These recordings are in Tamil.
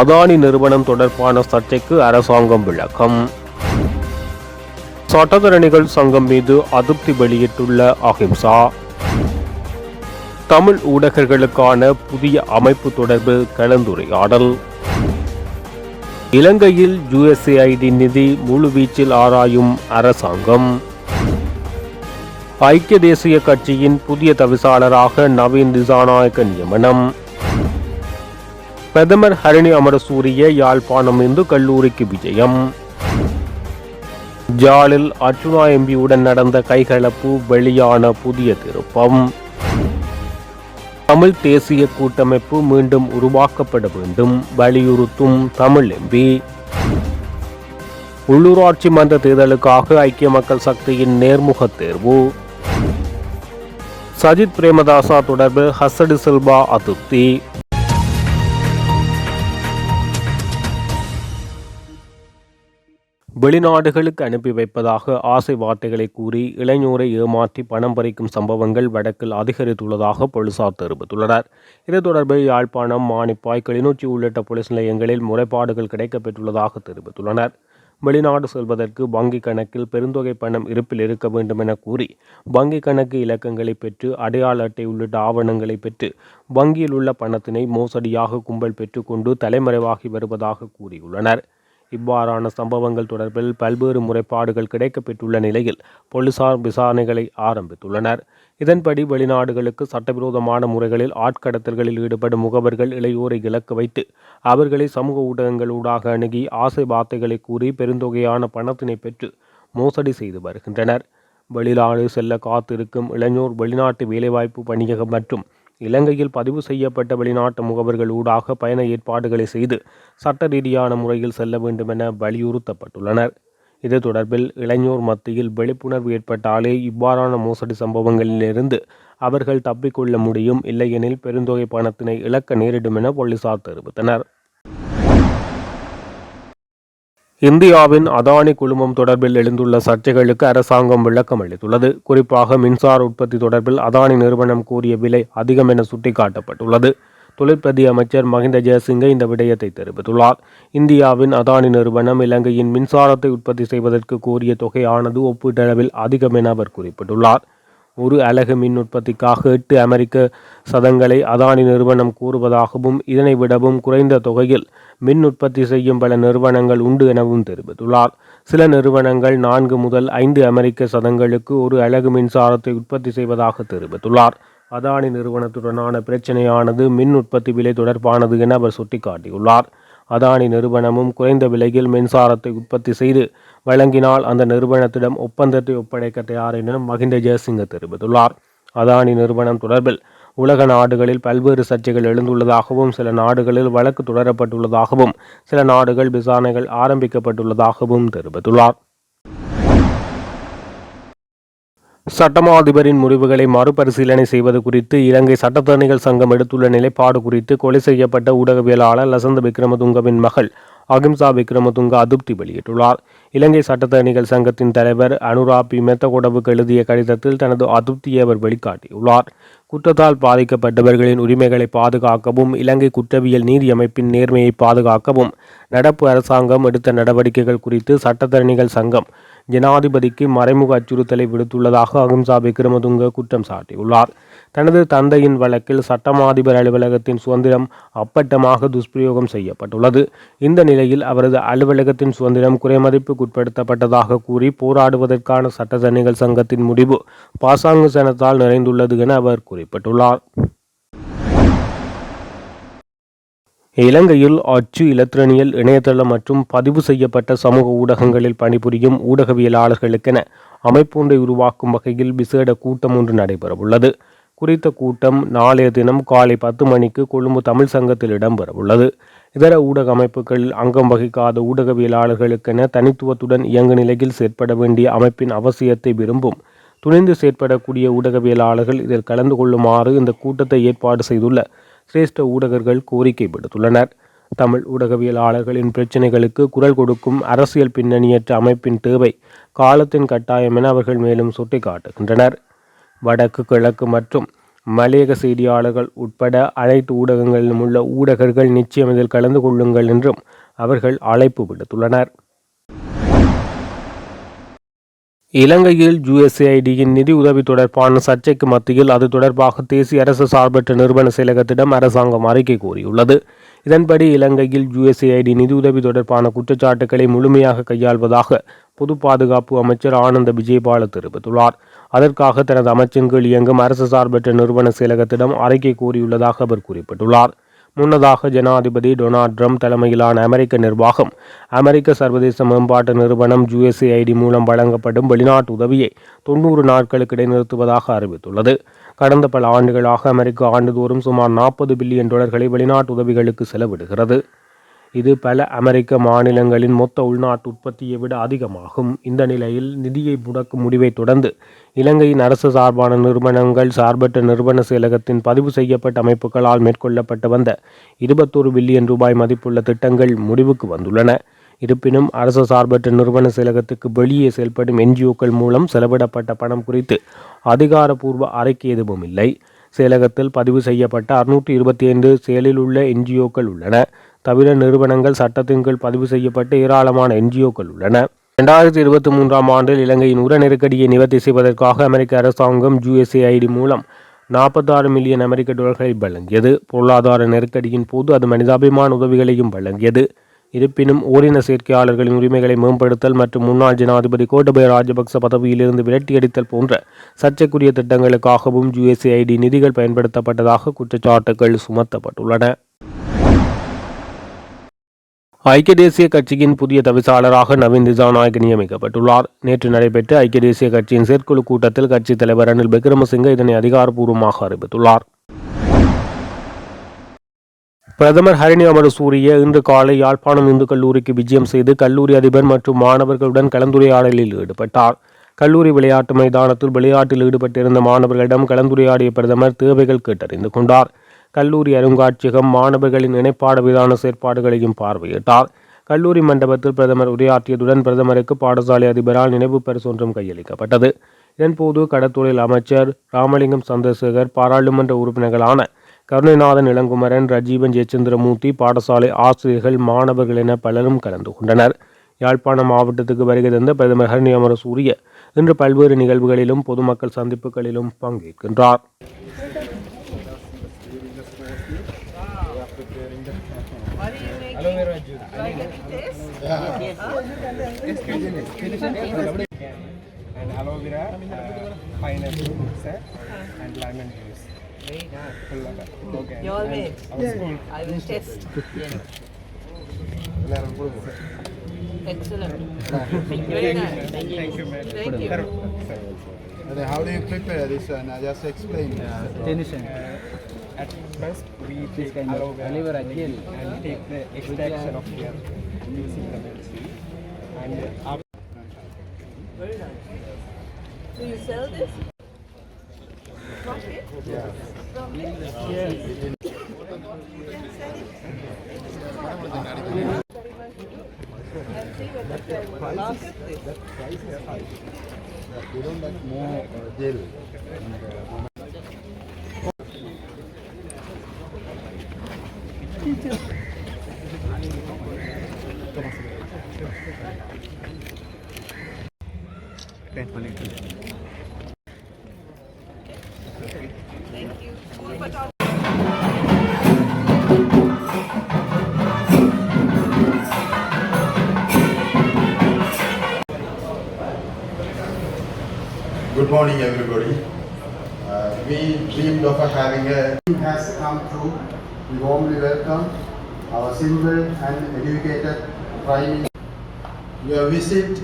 அதானி நிறுவனம் தொடர்பான சர்ச்சைக்கு அரசாங்கம் விளக்கம். சட்டத்தரணிகள் சங்கம் மீது அதிருப்தி வெளியிட்டுள்ள அஹிம்சா. தமிழ் ஊடகர்களுக்கான புதிய அமைப்பு தொடர்பு கலந்துரையாடல். இலங்கையில் யுஎஸ்ஏஐடி நிதி முழுவீச்சில் ஆராயும் அரசாங்கம். ஐக்கிய தேசிய கட்சியின் புதிய தவிசாளராக நவீன் திசாநாயக்க நியமனம். பிரதமர் ஹரணி அமரசூரிய யாழ்ப்பாணம் இந்து கல்லூரிக்கு விஜயம். ஜாலில் அர்ஜுனா எம்பியுடன் நடந்த கைகலப்பு வெளியான புதிய திருப்பம். தமிழ் தேசிய கூட்டமைப்பு மீண்டும் உருவாக்கப்பட வேண்டும் வலியுறுத்தும் தமிழ் எம்பி. உள்ளூராட்சி மன்ற தேர்தலுக்காக ஐக்கிய மக்கள் சக்தியின் நேர்முக தேர்வு. சஜித் பிரேமதாசா தொடர்பு ஹசடி சில்வா அதிருப்தி. வெளிநாடுகளுக்கு அனுப்பி வைப்பதாக ஆசை வார்த்தைகளை கூறி இளைஞரை ஏமாற்றி பணம் பறிக்கும் சம்பவங்கள் வடக்கில் அதிகரித்துள்ளதாக போலீசார் தெரிவித்துள்ளனர். இது தொடர்பில் யாழ்ப்பாணம் மானிப்பாய் கிளிநொச்சி உள்ளிட்ட போலீஸ் நிலையங்களில் முறைப்பாடுகள் கிடைக்கப்பெற்றுள்ளதாக தெரிவித்துள்ளனர். வெளிநாடு செல்வதற்கு வங்கி கணக்கில் பெருந்தொகை பணம் இருப்பில் இருக்க வேண்டும் என கூறி வங்கி கணக்கு இலக்கங்களை பெற்று அடையாள அட்டை உள்ளிட்ட ஆவணங்களை பெற்று வங்கியில் உள்ள பணத்தினை மோசடியாக கும்பல் பெற்றுக்கொண்டு தலைமறைவாகி வருவதாக கூறியுள்ளனர். இவ்வாறான சம்பவங்கள் தொடர்பில் பல்வேறு முறைப்பாடுகள் கிடைக்கப்பெற்றுள்ள நிலையில் போலீசார் விசாரணைகளை ஆரம்பித்துள்ளனர். இதன்படி வெளிநாடுகளுக்கு சட்டவிரோதமான முறைகளில் ஆட்கடத்தல்களில் ஈடுபடும் முகவர்கள் இளையோரை இலக்கு வைத்து அவர்களை சமூக ஊடகங்களூடாக அணுகி ஆசை வார்த்தைகளை கூறி பெருந்தொகையான பணத்தினை பெற்று மோசடி செய்து வருகின்றனர். வெளிநாடு செல்ல காத்திருக்கும் இளைஞர் வெளிநாட்டு வேலைவாய்ப்பு பணியகம் மற்றும் இலங்கையில் பதிவு செய்யப்பட்ட வெளிநாட்டு முகவர்கள் ஊடாக பயண ஏற்பாடுகளை செய்து சட்ட ரீதியான முறையில் செல்ல வேண்டும் என வலியுறுத்தப்பட்டுள்ளனர். இது தொடர்பில் இளைஞர் மத்தியில் விழிப்புணர்வு ஏற்பட்டாலே இவ்வாறான மோசடி சம்பவங்களிலிருந்து அவர்கள் தப்பிக்கொள்ள முடியும் இல்லையெனில் பெருந்தொகை பணத்தினை இழக்க நேரிடும் என போலீசார் தெரிவித்தனர். இந்தியாவின் அதானி குழுமம் தொடர்பில் எழுந்துள்ள சர்ச்சைகளுக்கு அரசாங்கம் விளக்கம் அளித்துள்ளது. குறிப்பாக மின்சார உற்பத்தி தொடர்பில் அதானி நிறுவனம் கூறிய விலை அதிகம் என சுட்டிக்காட்டப்பட்டுள்ளது. தொழிற்பதி அமைச்சர் மஹிந்த ஜெயசிங்க இந்த விடயத்தை தெரிவித்துள்ளார். இந்தியாவின் அதானி நிறுவனம் இலங்கையின் மின்சாரத்தை உற்பத்தி செய்வதற்கு கூறிய தொகையானது ஒப்பீட்டளவில் அதிகம் என அவர் குறிப்பிட்டுள்ளார். ஒரு அலகு மின் உற்பத்திக்காக எட்டு அமெரிக்க சதங்களை அதானி நிறுவனம் கூறுவதாகவும் இதனை விடவும் குறைந்த தொகையில் மின் உற்பத்தி செய்யும் பல நிறுவனங்கள் உண்டு எனவும் தெரிவித்துள்ளார். சில நிறுவனங்கள் நான்கு முதல் ஐந்து அமெரிக்க சதங்களுக்கு ஒரு அலகு மின்சாரத்தை உற்பத்தி செய்வதாக தெரிவித்துள்ளார். அதானி நிறுவனத்துடனான பிரச்சனையானது மின் உற்பத்தி விலை தொடர்பானது என அவர் சுட்டிக்காட்டியுள்ளார். அதானி நிறுவனமும் குறைந்த விலையில் மின்சாரத்தை உற்பத்தி செய்து வழங்கினால் அந்த நிறுவனத்திடம் ஒப்பந்தத்தை ஒப்படைக்க தயார் என மகிந்த ஜெயசிங்க தெரிவித்துள்ளார். அதானி நிறுவனம் தொடர்பில் உலக நாடுகளில் பல்வேறு சர்ச்சைகள் எழுந்துள்ளதாகவும் சில நாடுகளில் வழக்கு தொடரப்பட்டுள்ளதாகவும் சில நாடுகள் விசாரணைகள் ஆரம்பிக்கப்பட்டுள்ளதாகவும் தெரிவித்துள்ளார். சட்டமா அதிபரின் முடிவுகளை மறுபரிசீலனை செய்வது குறித்து இலங்கை சட்டத்தரணிகள் சங்கம் எடுத்துள்ள நிலைப்பாடு குறித்து கொலை செய்யப்பட்ட ஊடகவியலாளர் லசந்த விக்ரமதுங்கவின் மகள் அகிம்சா விக்ரமதுங்க அதிருப்தி வெளியிட்டுள்ளார். இலங்கை சட்டத்தரணிகள் சங்கத்தின் தலைவர் அனுரா பி. மெத்தகொடவுக்கு எழுதிய கடிதத்தில் தனது அதிருப்தியை அவர் வெளிக்காட்டியுள்ளார். குற்றத்தால் பாதிக்கப்பட்டவர்களின் உரிமைகளை பாதுகாக்கவும் இலங்கை குற்றவியல் நீதி அமைப்பின் நேர்மையை பாதுகாக்கவும் நடப்பு அரசாங்கம் எடுத்த நடவடிக்கைகள் குறித்து சட்டத்தரணிகள் சங்கம் ஜனாதிபதிக்கு மறைமுக அச்சுறுத்தலை விடுத்துள்ளதாக அகிம்சா விக்ரமதுங்க குற்றம் சாட்டியுள்ளார். தனது தந்தையின் வழக்கில் சட்டமாதிபர் அலுவலகத்தின் சுதந்திரம் அப்பட்டமாக துஷ்பிரயோகம் செய்யப்பட்டுள்ளது. இந்த நிலையில் அவரது அலுவலகத்தின் சுதந்திரம் குறைமதிப்புக்குட்படுத்தப்பட்டதாக கூறி போராடுவதற்கான சட்டத்தரணிகள் சங்கத்தின் முடிவு பாசாங்கு சனத்தால் நிறைந்துள்ளது என அவர் குறிப்பிட்டுள்ளார். இலங்கையில் அச்சு இலத்திரனியல் இணையதளம் மற்றும் பதிவு செய்யப்பட்ட சமூக ஊடகங்களில் பணிபுரியும் ஊடகவியலாளர்களுக்கென அமைப்பொன்றை உருவாக்கும் வகையில் விசேட கூட்டம் ஒன்று நடைபெறவுள்ளது. குறித்த கூட்டம் நாளைய தினம் காலை பத்து மணிக்கு கொழும்பு தமிழ் சங்கத்தில் இடம்பெறவுள்ளது. இதர ஊடக அமைப்புகளில் அங்கம் வகிக்காத ஊடகவியலாளர்களுக்கென தனித்துவத்துடன் இயங்கு நிலையில் செயற்பட வேண்டிய அமைப்பின் அவசியத்தை விரும்பும் துணிந்து செயற்படக்கூடிய ஊடகவியலாளர்கள் இதில் கலந்து கொள்ளுமாறு இந்த கூட்டத்தை ஏற்பாடு செய்துள்ள சிரேஷ்ட ஊடகர்கள் கோரிக்கை விடுத்துள்ளனர். தமிழ் ஊடகவியலாளர்களின் பிரச்சினைகளுக்கு குரல் கொடுக்கும் அரசியல் பின்னணியற்ற அமைப்பின் தேவை காலத்தின் கட்டாயம் என அவர்கள் மேலும் சுட்டிக்காட்டுகின்றனர். வடக்கு கிழக்கு மற்றும் மலையக செய்தியாளர்கள் உட்பட அனைத்து ஊடகங்களிலும் உள்ள ஊடகர்கள் நிச்சயம் இதில் கலந்து கொள்ளுங்கள் என்றும் அவர்கள் அழைப்பு விடுத்துள்ளனர். இலங்கையில் யுஎஸ்ஏஐடியின் நிதி உதவி தொடர்பான சர்ச்சைக்கு மத்தியில் அது தொடர்பாக தேசிய அரசு சார்பற்ற நிறுவன செயலகத்திடம் அரசாங்கம் அறிக்கை கூறியுள்ளது. இதன்படி இலங்கையில் யுஎஸ்ஏஐடி நிதியுதவி தொடர்பான குற்றச்சாட்டுக்களை முழுமையாக கையாள்வதாக பொது பாதுகாப்பு அமைச்சர் ஆனந்த விஜயபால தெரிவித்துள்ளார். அதற்காக தனது அமைச்சின் கீழ் இயங்கும் அரசு சார்பற்ற நிறுவன செயலகத்திடம் அறிக்கை கூறியுள்ளதாக அவர் குறிப்பிட்டுள்ளார். முன்னதாக ஜனாதிபதி டொனால்ட் ட்ரம்ப் தலைமையிலான அமெரிக்க நிர்வாகம் அமெரிக்க சர்வதேச மேம்பாட்டு நிறுவனம் யுஎஸ்ஏஐடி மூலம் வழங்கப்படும் வெளிநாட்டு உதவியை தொன்னூறு நாட்களுக்கு இடைநிறுத்துவதாக அறிவித்துள்ளது. கடந்த பல ஆண்டுகளாக அமெரிக்கா ஆண்டுதோறும் சுமார் நாற்பது பில்லியன் டாலர்களை வெளிநாட்டு உதவிகளுக்கு செலவிடுகிறது. இது பல அமெரிக்க மாநிலங்களின் மொத்த உள்நாட்டு உற்பத்தியை விட அதிகமாகும். இந்த நிலையில் நிதியை முடக்கும் முடிவை தொடர்ந்து இலங்கையின் அரசு சார்பான நிறுவனங்கள் சார்பற்ற நிறுவன செயலகத்தின் பதிவு செய்யப்பட்ட அமைப்புகளால் மேற்கொள்ளப்பட்டு வந்த இருபத்தோரு பில்லியன் ரூபாய் மதிப்புள்ள திட்டங்கள் முடிவுக்கு வந்துள்ளன. இருப்பினும் அரசு சார்பற்ற நிறுவன செயலகத்துக்கு வெளியே செயல்படும் என்ஜிஓக்கள் மூலம் செலவிடப்பட்ட பணம் குறித்து அதிகாரப்பூர்வ அறிக்கை எதுவும் இல்லை. செயலகத்தில் பதிவு செய்யப்பட்ட அறுநூற்றி இருபத்தி ஐந்து செயலில் உள்ள என்ஜிஓக்கள் உள்ளன. தவிர நிறுவனங்கள் சட்டத்தின் கீழ் பதிவு செய்யப்பட்டு ஏராளமான என்ஜிஓக்கள் உள்ளன. இரண்டாயிரத்தி இருபத்தி மூன்றாம் ஆண்டில் இலங்கையின் உர நெருக்கடியை நிவர்த்தி செய்வதற்காக அமெரிக்க அரசாங்கம் யுஎஸ்ஏஐடி மூலம் நாற்பத்தாறு மில்லியன் அமெரிக்க டாலர்களை வழங்கியது. பொருளாதார நெருக்கடியின் போது அது மனிதாபிமான உதவிகளையும் வழங்கியது. இருப்பினும் ஓரின சேர்க்கையாளர்களின் உரிமைகளை மேம்படுத்தல் மற்றும் முன்னாள் ஜனாதிபதி கோட்டபய ராஜபக்ச பதவியிலிருந்து விரட்டியடித்தல் போன்ற சர்ச்சைக்குரிய திட்டங்களுக்காகவும் யுஎஸ்ஏஐடி நிதிகள் பயன்படுத்தப்பட்டதாக குற்றச்சாட்டுகள் சுமத்தப்பட்டுள்ளன. ஐக்கிய தேசிய கட்சியின் புதிய தவிசாளராக நவீன் திசாநாயக் நியமிக்கப்பட்டுள்ளார். நேற்று நடைபெற்ற ஐக்கிய தேசிய கட்சியின் செயற்குழு கூட்டத்தில் கட்சித் தலைவர் ரணில் விக்ரமசிங்க இதனை அதிகாரப்பூர்வமாக அறிவித்துள்ளார். பிரதமர் ஹரிணி அமரசூரிய இன்று காலை யாழ்ப்பாணம் இந்து கல்லூரிக்கு விஜயம் செய்து கல்லூரி அதிபர் மற்றும் மாணவர்களுடன் கலந்துரையாடலில் ஈடுபட்டார். கல்லூரி விளையாட்டு மைதானத்தில் விளையாட்டில் ஈடுபட்டிருந்த மாணவர்களிடம் கலந்துரையாடிய பிரதமர் தேவைகள் கேட்டறிந்து கொண்டார். கல்லூரி அருங்காட்சியகம் மாணவர்களின் இணைப்பாடவிலான செயற்பாடுகளையும் பார்வையிட்டார். கல்லூரி மண்டபத்தில் பிரதமர் உரையாற்றியதுடன் பிரதமருக்கு பாடசாலை அதிபரால் நினைவு பரிசு ஒன்றும் கையளிக்கப்பட்டது. இதன்போது கடத்தொழில் அமைச்சர் ராமலிங்கம் சந்திரசேகர் பாராளுமன்ற உறுப்பினர்களான கருணைநாதன் இளங்குமரன் ரஜீவன் ஜெயச்சந்திரமூர்த்தி பாடசாலை ஆசிரியர்கள் மாணவர்கள் என பலரும் கலந்து கொண்டனர். யாழ்ப்பாணம் மாவட்டத்துக்கு வருகை தந்த பிரதமர் ஹரணி அமர சூரிய இன்று பல்வேறு நிகழ்வுகளிலும் பொதுமக்கள் சந்திப்புகளிலும் பங்கேற்கின்றார். And aloe vera pineapple sir and lemon juice okay I will test எல்லாரும் கொடுங்க Thank you. how do you prepare this one? I just explain. Yeah. At first, we take aloe vera and take the extraction of here music community. And uh, very nice. Do you sell this? Coffee? Yeah. From yes. yes. and see what the price is. Price is high. They don't like more uh. Good morning, everybody. Uh, we dreamed of having a has come true. We warmly welcome our simple and educated Prime Minister. Your visit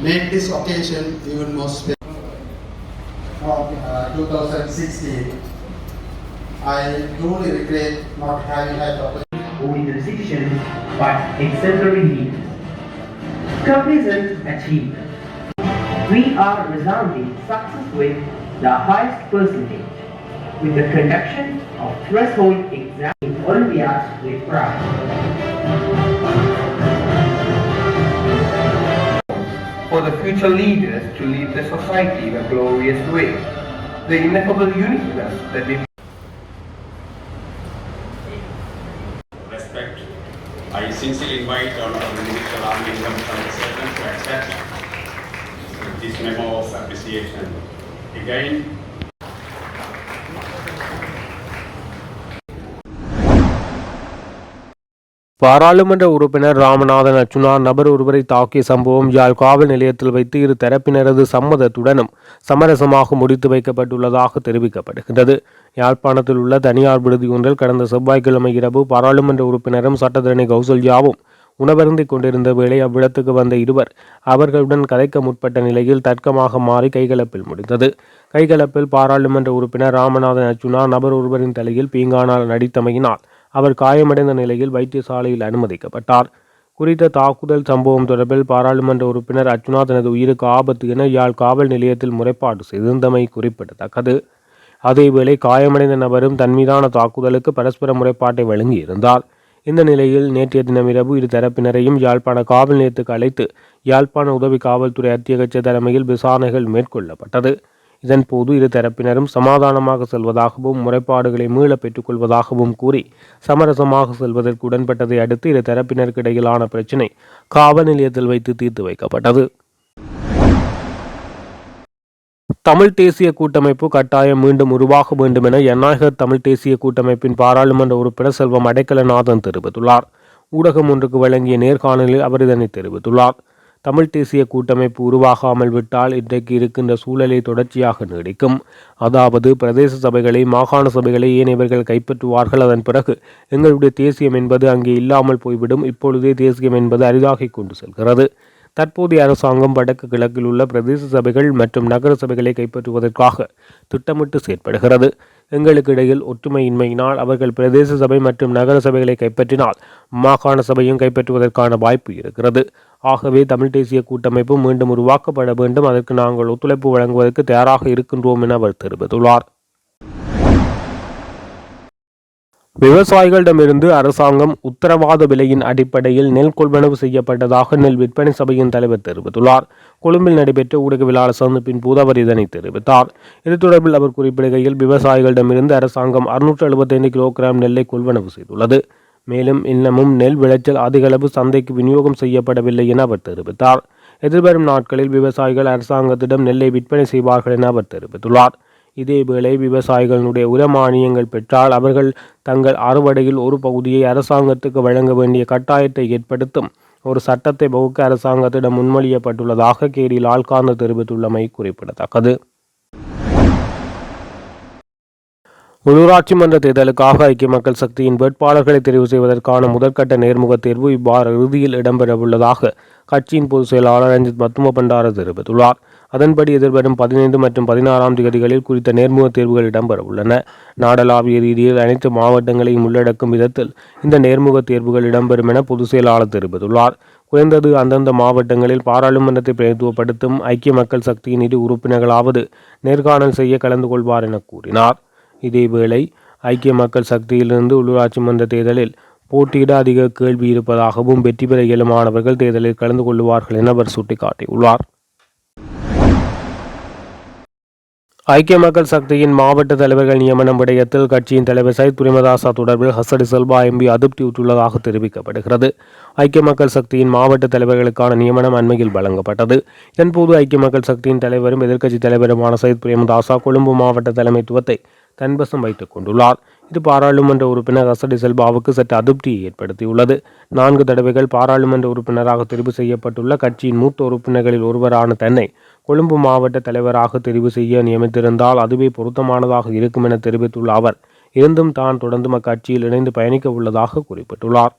made this occasion even more special. From uh, 2016, I truly regret not having had the opportunity. only the decisions but exemplary leaders. Complacent achieved. We are resounding success with the highest percentage with the conduction of threshold exam in Olympiads with pride. for the future leaders to lead the society in a glorious way. the ineffable uniqueness that we respect. I sincerely invite Honorable Minister Ramlingam Chandrasekaran to accept this memo of appreciation. Again, பாராளுமன்ற உறுப்பினர் ராமநாதன் அர்ச்சுனா நபர் ஒருவரை தாக்கிய சம்பவம் யாழ் காவல் நிலையத்தில் வைத்து இரு தரப்பினரது சம்மதத்துடனும் சமரசமாக முடித்து வைக்கப்பட்டுள்ளதாக தெரிவிக்கப்படுகின்றது. யாழ்ப்பாணத்தில் உள்ள தனியார் விடுதி ஒன்றில் கடந்த செவ்வாய்க்கிழமை இரவு பாராளுமன்ற உறுப்பினரும் சட்டத்தரணி கௌசல்யாவும் உணவருந்திக் கொண்டிருந்த வேளை அவ்விடத்துக்கு வந்த இருவர் அவர்களுடன் கதைக்க முற்பட்ட நிலையில் தர்க்கமாக மாறி கைகலப்பில் முடிந்தது. கைகலப்பில் பாராளுமன்ற உறுப்பினர் ராமநாதன் அர்ச்சுனா நபர் ஒருவரின் தலையில் பீங்கானால் நடித்தமையினால் அவர் காயமடைந்த நிலையில் வைத்தியசாலையில் அனுமதிக்கப்பட்டார். குறித்த தாக்குதல் சம்பவம் தொடர்பில் பாராளுமன்ற உறுப்பினர் அர்ஜுனா தனது உயிருக்கு ஆபத்து என யாழ் காவல் நிலையத்தில் முறைப்பாடு செய்திருந்தமை குறிப்பிடத்தக்கது. அதேவேளை காயமடைந்த நபரும் தன்மீதான தாக்குதலுக்கு பரஸ்பர முறைப்பாட்டை வழங்கியிருந்தார். இந்த நிலையில் நேற்றைய தினமிரவு இரு தரப்பினரையும் யாழ்ப்பாண காவல் நிலையத்துக்கு அழைத்து யாழ்ப்பாண உதவி காவல்துறை அத்தியகச்ச தலைமையில் விசாரணைகள் மேற்கொள்ளப்பட்டது. இதன்போது இரு தரப்பினரும் சமாதானமாக செல்வதாகவும் முறைப்பாடுகளை மீள பெற்றுக்கொள்வதாகவும் கூறி சமரசமாக செல்வதற்கு உடன்பட்டதை அடுத்து இரு தரப்பினருக்கு இடையிலான பிரச்சினை காவல் நிலையத்தில் வைத்து தீர்த்து வைக்கப்பட்டது. தமிழ் தேசிய கூட்டமைப்பு கட்டாயம் மீண்டும் உருவாக வேண்டும் என ஜனநாயக தமிழ் தேசிய கூட்டமைப்பின் பாராளுமன்ற உறுப்பினர் செல்வம் அடைக்கலநாதன் தெரிவித்துள்ளார். ஊடகம் ஒன்றுக்கு வழங்கிய நேர்காணலில் அவர் இதனை தெரிவித்துள்ளார். தமிழ் தேசிய கூட்டமைப்பு உருவாகாமல் விட்டால் இன்றைக்கு இருக்கின்ற சூழலை தொடர்ச்சியாக நீடிக்கும். அதாவது பிரதேச சபைகளை மாகாண சபைகளை ஏனையவர்கள் கைப்பற்றுவார்கள்? அதன் பிறகு எங்களுடைய தேசியம் என்பது அங்கே இல்லாமல் போய்விடும். இப்பொழுதே தேசியம் என்பது அரிதாகிக் கொண்டு செல்கிறது. தற்போதைய அரசாங்கம் வடக்கு கிழக்கில் உள்ள பிரதேச சபைகள் மற்றும் நகர சபைகளை கைப்பற்றுவதற்காக திட்டமிட்டு செயற்படுகிறது. எங்களுக்கு இடையில் ஒற்றுமையின்மையினால் அவர்கள் பிரதேச சபை மற்றும் நகர சபைகளை கைப்பற்றினால் மாகாண சபையும் கைப்பற்றுவதற்கான வாய்ப்பு இருக்கிறது. ஆகவே தமிழ் தேசிய கூட்டமைப்பு மீண்டும் உருவாக்கப்பட வேண்டும். அதற்கு நாங்கள் ஒத்துழைப்பு வழங்குவதற்கு தயாராக இருக்கின்றோம் என அவர் தெரிவித்துள்ளார். விவசாயிகளிடமிருந்து அரசாங்கம் உத்தரவாத விலையின் அடிப்படையில் நெல் கொள்வனவு செய்யப்பட்டதாக நெல் விற்பனை சபையின் தலைவர் தெரிவித்துள்ளார். கொழும்பில் நடைபெற்ற ஊடகவியலாளர் சந்திப்பின் போது அவர் இதனை தெரிவித்தார். இது தொடர்பில் அவர் குறிப்பிடுகையில் விவசாயிகளிடமிருந்து அரசாங்கம் அறுநூற்று எழுபத்தைந்து கிலோகிராம் நெல்லை கொள்வனவு செய்துள்ளது. மேலும் இன்னமும் நெல் விளைச்சல் அதிகளவு சந்தைக்கு விநியோகம் செய்யப்படவில்லை என அவர் தெரிவித்தார். எதிர்வரும் நாட்களில் விவசாயிகள் அரசாங்கத்திடம் நெல்லை விற்பனை செய்வார்கள் என அவர் தெரிவித்துள்ளார். இதேவேளை விவசாயிகளுடைய உர மானியங்கள் பெற்றால் அவர்கள் தங்கள் அறுவடையில் ஒரு பகுதியை அரசாங்கத்துக்கு வழங்க வேண்டிய கட்டாயத்தை ஏற்படுத்தும் ஒரு சட்டத்தை வகுக்க அரசாங்கத்திடம் முன்மொழியப்பட்டுள்ளதாக கேரி லால்காந்த் தெரிவித்துள்ளமை குறிப்பிடத்தக்கது. உள்ளூராட்சி மன்ற தேர்தலுக்காக ஐக்கிய மக்கள் சக்தியின் வேட்பாளர்களை தெரிவு செய்வதற்கான முதற்கட்ட நேர்முக தேர்வு இவ்வாறு இறுதியில் இடம்பெறவுள்ளதாக கட்சியின் பொதுச் செயலாளர் ரஞ்சித் மத்தும பண்டார தெரிவித்துள்ளார். அதன்படி எதிர்வரும் பதினைந்து மற்றும் பதினாறாம் தேதிகளில் குறித்த நேர்முக தேர்வுகள் இடம்பெற உள்ளன நாடளாவிய ரீதியில் அனைத்து மாவட்டங்களையும் உள்ளடக்கும் விதத்தில் இந்த நேர்முக தேர்வுகள் இடம்பெறும் என பொதுச் செயலாளர் தெரிவித்துள்ளார். குறைந்தது அந்தந்த மாவட்டங்களில் பாராளுமன்றத்தை பிரதித்துவப்படுத்தும் ஐக்கிய மக்கள் சக்தியின் இரு உறுப்பினர்களாவது நேர்காணல் செய்ய கலந்து கொள்வார் என கூறினார். இதேவேளை ஐக்கிய மக்கள் சக்தியிலிருந்து உள்ளூராட்சி மன்ற தேர்தலில் போட்டியிட அதிக கேள்வி இருப்பதாகவும் வெற்றி பெற இயலுமானவர்கள் தேர்தலில் கலந்து கொள்வார்கள் என அவர் சுட்டிக்காட்டியுள்ளார். ஐக்கிய மக்கள் சக்தியின் மாவட்ட தலைவர்கள் நியமனம் விடயத்தில் கட்சியின் தலைவர் சைத் பிரேமதாசா தொடர்பில் ஹசடி செல்வா எம்பி அதிருப்தியுற்றுள்ளதாக தெரிவிக்கப்படுகிறது. ஐக்கிய மக்கள் சக்தியின் மாவட்ட தலைவர்களுக்கான நியமனம் அண்மையில் வழங்கப்பட்டது. இதன்போது ஐக்கிய மக்கள் சக்தியின் தலைவரும் எதிர்க்கட்சித் தலைவருமான சைத் பிரேமதாசா கொழும்பு மாவட்ட தலைமைத்துவத்தை தன்வசம் வைத்துக் கொண்டுள்ளார். இது பாராளுமன்ற உறுப்பினர் அசடி செல்பாவுக்கு சற்று அதிருப்தியை ஏற்படுத்தியுள்ளது. நான்கு தடவைகள் பாராளுமன்ற உறுப்பினராக தெரிவு செய்யப்பட்டுள்ள கட்சியின் மூத்த உறுப்பினர்களில் ஒருவரான தன்னை கொழும்பு மாவட்ட தலைவராக தெரிவு செய்ய நியமித்திருந்தால் அதுவே பொருத்தமானதாக இருக்கும் என தெரிவித்துள்ள அவர் இருந்தும் தான் தொடர்ந்து அக்கட்சியில் இணைந்து பயணிக்க உள்ளதாக குறிப்பிட்டுள்ளார்.